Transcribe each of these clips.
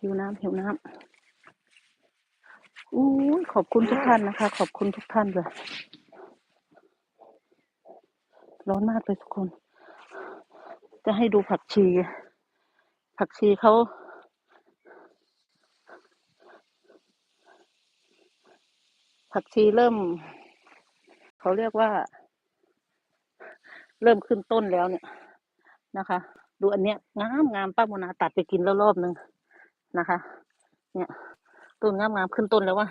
หิวน้ำหิวน้ำอู้ยขอบคุณทุกท่านนะคะ ขอบคุณทุกท่านเลยร้อนมากเลยทุกคน จะให้ดูผักชี ผักชีเขาผักชีเริ่ม เขาเรียกว่า เริ่มขึ้นต้นแล้วเนี่ยนะคะ ดูอันเนี้ยงามงามป้าโมนาตัดไปกินแล้วรอบนึง นะคะ เนี่ยต้นงามงามขึ้นต้นแล้วว่า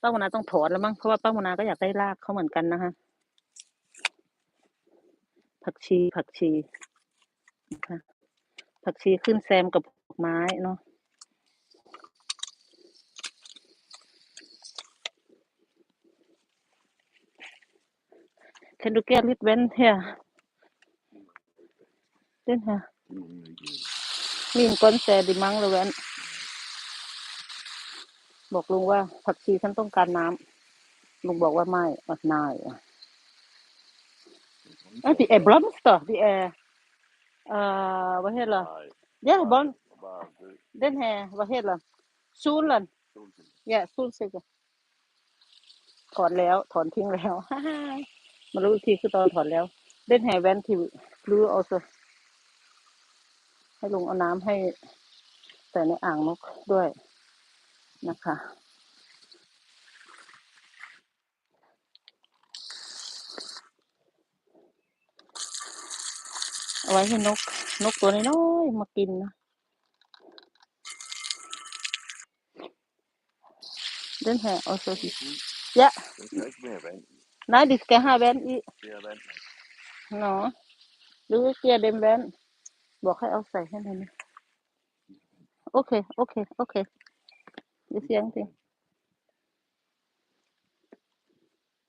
ป้าโมนาต้องถอนแล้วมั้งเพราะว่าป้าโมนาก็อยากได้รากเขาเหมือนกันนะคะ ผักชีผักชีนะคะผักชีขึ้นแซมกับดอกไม้เนาะเคนดูแก้ลิดเว้นเฮียเล่นฮะมีนก้นแซดิมังเลยเว้น บอกลุงว่าผักชีฉันต้องการน้ำลุงบอกว่าไม่อะนายอะ Ah, die är blomster. De är... Uh, vad heter det? Nej, Ja, bon, bara dø. den her, hvad heter det? Solen. Solsikke. Ja, solsikker. ถอนแล้ว ถอนทิ้งแล้วมารู้อีกทีคือตอนถอนแล้วเล่นแห่แวนทีรู้เอาซะให้ลุงเอาน้ำให้ใส่ในอ่างนกด้วย นะคะ เอาไว้ให้นก นกตัวน้อยๆมากินนะเล่นแห่เอาโซะ Det er fint. Ja, Den skal ikke mere vand i. nej, de skal have vand i. Det er vand. เนาะหรือเกียร์เดมแวนบอกให้เอาใส่ให้หน่อยนะโอเค โอเค โอเค มีเสียงสิ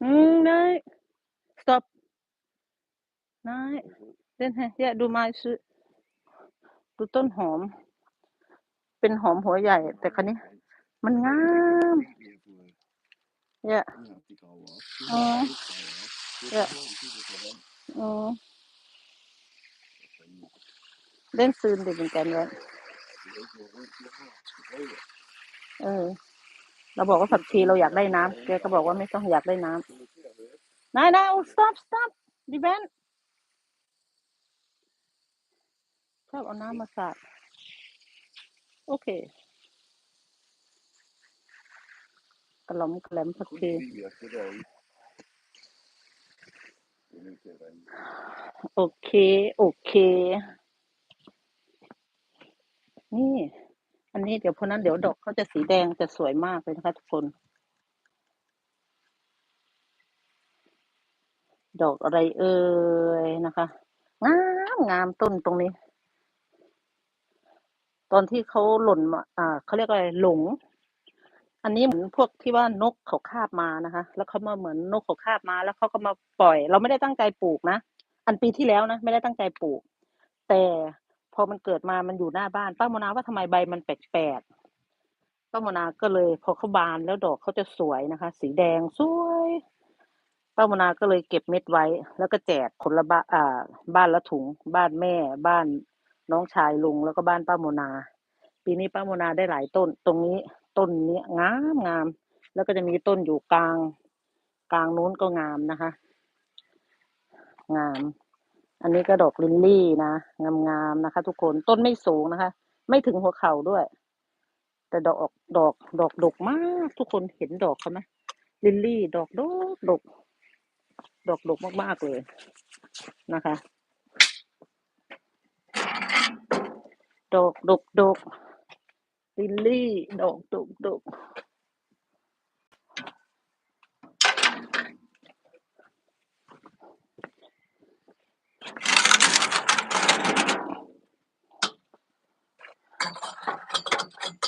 อืมนาย stop ได้เล่นให้เนี่ยดูไม้ซื้อดูต้นหอม เป็นหอมหัวใหญ่ แต่คันนี้ มันงามเนี่ยอ๋อเนี่ยอ๋อเล่นซื้อดีเหมือนกันเลย เออ เราบอกว่าผักชีเราอยากได้น้ำแกก็บอกว่าไม่ต้องอยากได้น้ำนายนาย stop stop ดิเบนชอบเอาน้ำมาสาดโอเคกระหล่อมกระแหลมผัก Kun ชีโอเค โอเค นี่ อันนี้เดี๋ยวเพอนั้นเดี๋ยวดอกเขาจะสีแดงจะสวยมากเลยนะคะ ทุกคน ดอกอะไรเอ่ยนะคะงามงามต้นตรงนี้ ตอนที่เขาหล่นมาอ่าเขาเรียกอะไรหลง อันนี้เหมือนพวกที่ว่านกเขาคาบมานะคะ แล้วเขามาเหมือนนกเขาคาบมา แล้วเขาก็มาปล่อย เราไม่ได้ตั้งใจปลูกนะอันปีที่แล้วนะไม่ได้ตั้งใจปลูก แต่ พอมันเกิดมามันอยู่หน้าบ้านป้าโมนาว่าทำไมใบมันแปลกๆป้าโมนาก็เลย พอเขาบานแล้วดอกเขาจะสวยนะคะ สีแดงสวยป้าโมนาก็เลยเก็บเม็ดไว้ แล้วก็แจกคนละบ้านอ่าบ้านละถุง บ้านแม่ บ้านน้องชายลุงแล้วก็บ้านป้าโมนา ปีนี้ป้าโมนาได้หลายต้น ตรงนี้ต้นเนี้ยงามงาม แล้วก็จะมีต้นอยู่กลาง กลางนู้นก็งามนะคะ งาม อันนี้ก็ดอกลิลลี่นะงามๆนะคะ ทุกคนต้นไม่สูงนะคะ ไม่ถึงหัวเข่าด้วย แต่ดอกดอกดอกดกมากทุกคนเห็นดอกเขาไหมลิลลี่ ดอกดกดกดอกดกมากๆเลยนะคะ ดอกดกดกลิลลี่ ดอกดกดก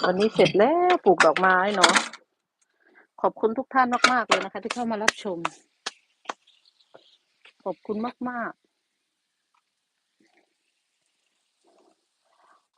วันนี้เสร็จแล้วปลูกดอกไม้เนาะขอบคุณทุกท่านมาก ๆ เลยนะคะ ที่เข้ามารับชม ขอบคุณมาก ๆ